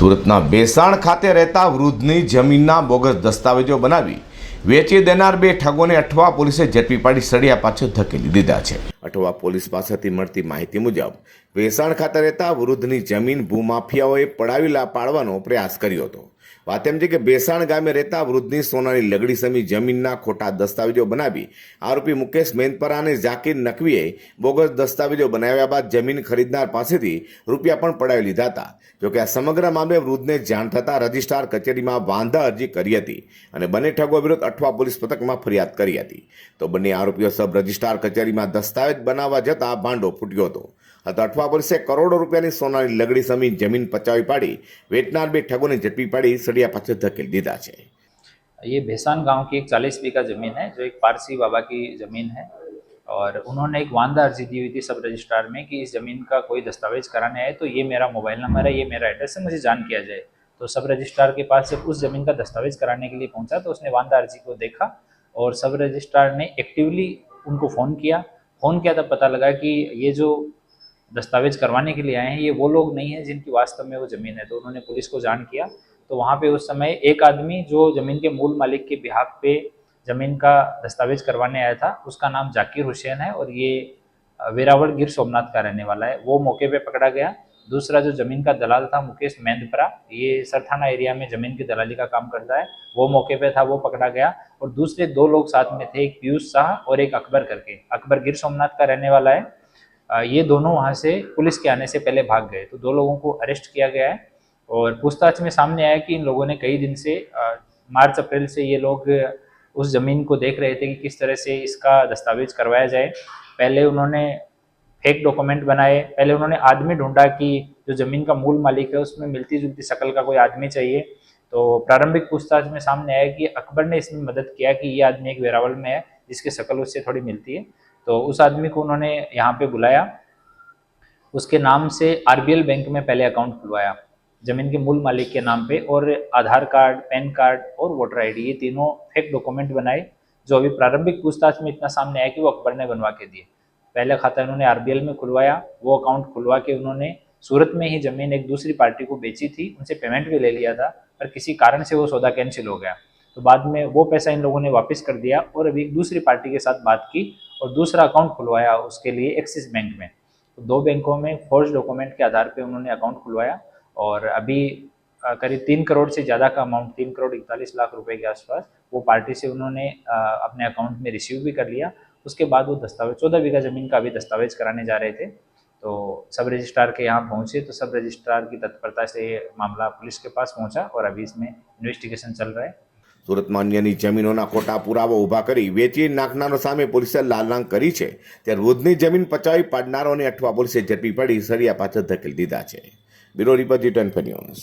સુરતના બેસાણ ખાતે રહેતા વૃદ્ધની જમીનના બોગસ દસ્તાવેજો બનાવી વેચી દેનાર બે ઠગોને અઠવા પોલીસે ઝડપી પાડી સળિયા પાછળ ધકેલી દીધા છે. અઠવા પોલીસ પાસેથી મળતી માહિતી મુજબ વેસાણ ખાતે રહેતા વૃદ્ધની જમીન ભૂમાફિયાઓએ પડાવી પાડવાનો પ્રયાસ કર્યો હતો. વાત એમ છે કે બેસાણ ગામે રહેતા વૃદ્ધની સોનાની લગડી સમી જમીનના ખોટા દસ્તાવેજો બનાવી આરોપી મુકેશ મેનપરા અને ઝાકીર નકવીએ બોગસ દસ્તાવેજો બનાવ્યા બાદ જમીન ખરીદનાર પાસેથી રૂપિયા પણ પડાવી લીધા હતા. જોકે આ સમગ્ર મામલે વૃદ્ધને જાણ થતાં રજિસ્ટ્રાર કચેરીમાં વાંધા અરજી કરી હતી અને બંને ઠગો વિરુદ્ધ અઠવા પોલીસ પથકમાં ફરિયાદ કરી હતી. તો બંને આરોપીઓ સબ રજિસ્ટ્રાર કચેરીમાં દસ્તાવેજ બનાવવા જતાં ભાંડો ફૂટ્યો હતો. હતો અઠવા પોલીસે કરોડો રૂપિયાની સોનાની લગડી સમી જમીન પચાવી પાડી વેચનાર બે ઠગોને ઝડપી પાડી સળિયા પાછળ ધકેલી દીધા છે ये भैसान गांव की एक चालीस बीघा ज़मीन है जो एक पारसी बाबा की ज़मीन है और उन्होंने एक वांदा अर्जी दी हुई थी सब रजिस्ट्रार में कि इस ज़मीन का कोई दस्तावेज कराने आए तो ये मेरा मोबाइल नंबर है ये मेरा एड्रेस है मुझे जान किया जाए तो सब रजिस्ट्रार के पास जब उस ज़मीन का दस्तावेज कराने के लिए पहुंचा तो उसने वांदा अर्जी को देखा और सब रजिस्ट्रार ने एक्टिवली उनको फ़ोन किया फ़ोन किया तब पता लगा कि ये जो दस्तावेज़ करवाने के लिए आए हैं। ये वो लोग नहीं है जिनकी वास्तव में वो ज़मीन है। तो उन्होंने पुलिस को जान किया। तो वहाँ पे उस समय एक आदमी जो ज़मीन के मूल मालिक के बिहाफ पे ज़मीन का दस्तावेज़ करवाने आया था, उसका नाम जाकिर हुसैन है और ये वेरावल गिर सोमनाथ का रहने वाला है। वो मौके पे पकड़ा गया। दूसरा जो ज़मीन का दलाल था, मुकेश मेंदपरा ये सरथाना एरिया में ज़मीन की दलाली का काम करता है। वो मौके पे था, वो पकड़ा गया। और दूसरे दो लोग साथ में थे, एक पीयूष शाह और एक अकबर करके। अकबर गिर सोमनाथ का रहने वाला है। ये दोनों वहाँ से पुलिस के आने से पहले भाग गए। तो दो लोगों को अरेस्ट किया गया है और पूछताछ में सामने आया कि इन लोगों ने कई दिन से मार्च, अप्रैल से ये लोग उस ज़मीन को देख रहे थे कि किस तरह से इसका दस्तावेज़ करवाया जाए। पहले उन्होंने फेक डॉक्यूमेंट बनाए, पहले उन्होंने आदमी ढूंढा कि जो ज़मीन का मूल मालिक है उसमें मिलती जुलती शक्ल का कोई आदमी चाहिए। तो प्रारंभिक पूछताछ में सामने आया कि अकबर ने इसमें मदद किया कि ये आदमी एक वेरावल में है, जिसकी शक्ल उससे थोड़ी मिलती है। तो उस आदमी को उन्होंने यहाँ पे बुलाया। उसके नाम से आरबीएल बैंक में पहले अकाउंट खुलवाया। ज़मीन के मूल मालिक के नाम पे और आधार कार्ड, पैन कार्ड और वोटर आईडी, ये तीनों फेक डॉक्यूमेंट बनाए, जो अभी प्रारंभिक पूछताछ में इतना सामने आया कि वो अकबर ने बनवा के दिए। पहले खाता इन्होंने आरबीएल में खुलवाया। वो अकाउंट खुलवा के उन्होंने सूरत में ही ज़मीन एक दूसरी पार्टी को बेची थी। उनसे पेमेंट भी ले लिया था, पर किसी कारण से वो सौदा कैंसिल हो गया। तो बाद में वो पैसा इन लोगों ने वापस कर दिया और अभी एक दूसरी पार्टी के साथ बात की। और दूसरा अकाउंट खुलवाया उसके लिए एक्सिस बैंक में। तो दो बैंकों में फोर्ज डॉक्यूमेंट के आधार पर उन्होंने अकाउंट खुलवाया और अभी करीब तीन करोड़ से ज़्यादा का अमाउंट तीन करोड़ इकतालीस लाख रुपए के आसपास, वो पार्टी से उन्होंने अपने अकाउंट में रिसीव भी कर लिया। उसके बाद वो दस्तावेज़, चौदह बीघा ज़मीन का अभी दस्तावेज़ कराने जा रहे थे। तो सब रजिस्ट्रार के यहाँ पहुँचे तो सब रजिस्ट्रार की तत्परता से मामला पुलिस के पास पहुँचा और अभी इसमें इन्वेस्टिगेशन चल रहा है। સુરતમાં અન્યની જમીનોના ખોટા પુરાવો ઊભા કરી વેચી નાખનારો સામે પોલીસે લાલાંગ કરી છે. ત્યારે વૃદ્ધની જમીન પચાવી પાડનારોને અઠવા પોલીસે ઝડપી પડી સળિયા પાછળ ધકેલી દીધા છે. Bureau report return twenty news.